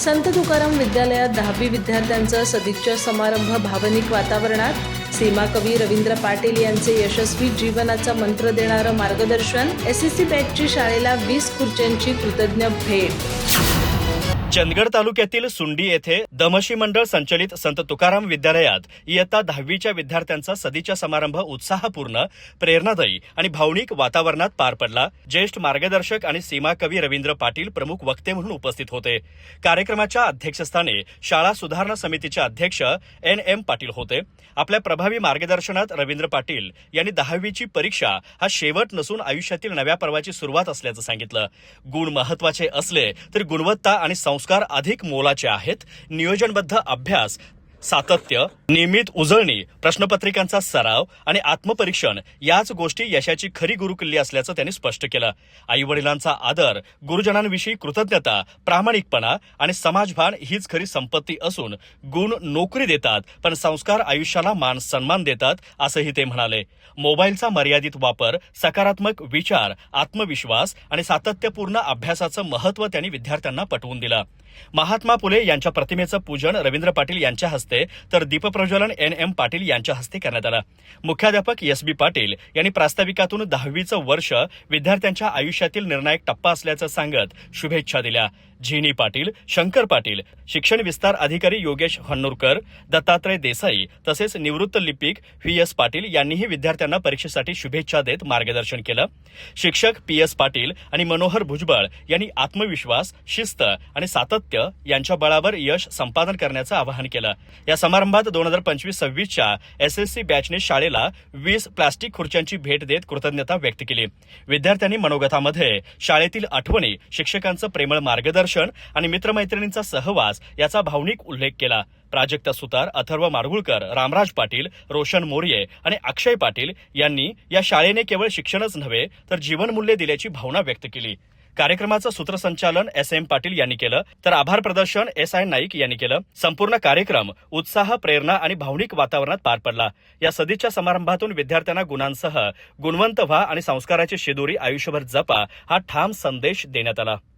संत तुकाराम विद्यालयात दहावी विद्यार्थ्यांचा सदिच्छा समारंभ भावनिक वातावरणात. सीमाकवी रवींद्र पाटील यांचे यशस्वी जीवनाचा मंत्र देणारं मार्गदर्शन एस एस सी बॅचची शाळेला वीस खुर्च्यांची कृतज्ञ भेट. चंदगड तालुक्यातील सुंडी येथे दमशी मंडळ संचलित संत तुकाराम विद्यालयात इयत्ता दहावीच्या विद्यार्थ्यांचा सदीच्या समारंभ उत्साहपूर्ण प्रेरणादायी आणि भावनिक वातावरणात पार पडला. ज्येष्ठ मार्गदर्शक आणि सीमा कवी रवींद्र पाटील प्रमुख वक्ते म्हणून उपस्थित होते. कार्यक्रमाच्या अध्यक्षस्थानी शाळा सुधारणा समितीचे अध्यक्ष एन एम पाटील होते. आपल्या प्रभावी मार्गदर्शनात रवींद्र पाटील यांनी दहावीची परीक्षा हा शेवट नसून आयुष्यातील नव्या पर्वाची सुरुवात असल्याचं सांगितलं. गुण महत्त्वाचे असले तर गुणवत्ता आणि संस्कार अधिक मोलाचे आहेत नियोजनबद्ध अभ्यास सातत्य नियमित उजळणी प्रश्नपत्रिकांचा सराव आणि आत्मपरीक्षण याच गोष्टी यशाची खरी गुरुकिल्ली असल्याचं त्यांनी स्पष्ट केलं. आई वडिलांचा आदर गुरुजनांविषयी कृतज्ञता प्रामाणिकपणा आणि समाजभान हीच खरी संपत्ती असून गुण नोकरी देतात पण संस्कार आयुष्याला मान सन्मान देतात असंही ते म्हणाले. मोबाईलचा मर्यादित वापर सकारात्मक विचार आत्मविश्वास आणि सातत्यपूर्ण अभ्यासाचं महत्त्व त्यांनी विद्यार्थ्यांना पटवून दिलं. महात्मा फुले यांच्या प्रतिमेचं पूजन रवींद्र पाटील यांच्या हस्ते तर दीपप्रज्वलन एन एम पाटील यांच्या हस्ते करण्यात आलं. मुख्याध्यापक एस बी पाटील यांनी प्रास्ताविकातून दहावीचं वर्ष विद्यार्थ्यांच्या आयुष्यातील निर्णायक टप्पा असल्याचं सांगत शुभेच्छा दिल्या. झिनी पाटील शंकर पाटील शिक्षण विस्तार अधिकारी योगेश हन्नूरकर दत्तात्रय देसाई तसेच निवृत्त लिपिक व्ही एस पाटील यांनीही विद्यार्थ्यांना परीक्षेसाठी शुभेच्छा देत मार्गदर्शन केलं. शिक्षक पी एस पाटील आणि मनोहर भुजबळ यांनी आत्मविश्वास शिस्त आणि सातत्य यांच्या बळावर यश संपादन करण्याचं आवाहन केलं. या समारंभात दोन हजार पंचवीस सव्वीसच्या एस एस सी बॅचने शाळेला वीस प्लास्टिक खुर्च्यांची भेट देत कृतज्ञता व्यक्त केली. विद्यार्थ्यांनी मनोगतामध्ये शाळेतील आठवणी शिक्षकांचं प्रेमळ मार्गदर्शन आणि मित्रमैत्रिणींचा सहवास याचा भावनिक उल्लेख केला. प्राजक्ता सुतार अथर्व मारगुळकर रामराज पाटील रोशन मोर्ये आणि अक्षय पाटील यांनी या शाळेने केवळ शिक्षणच नव्हे तर जीवनमूल्य दिल्याची भावना व्यक्त केली. कार्यक्रमाचं सूत्रसंचालन एस एम पाटील यांनी केलं तर आभार प्रदर्शन एस आय नाईक यांनी केलं. संपूर्ण कार्यक्रम उत्साह प्रेरणा आणि भावनिक वातावरणात पार पडला. या सदीच्या समारंभातून विद्यार्थ्यांना गुणांसह गुणवंत व्हा आणि संस्काराची शिदोरी आयुष्यभर जपा हा ठाम संदेश देण्यात आला.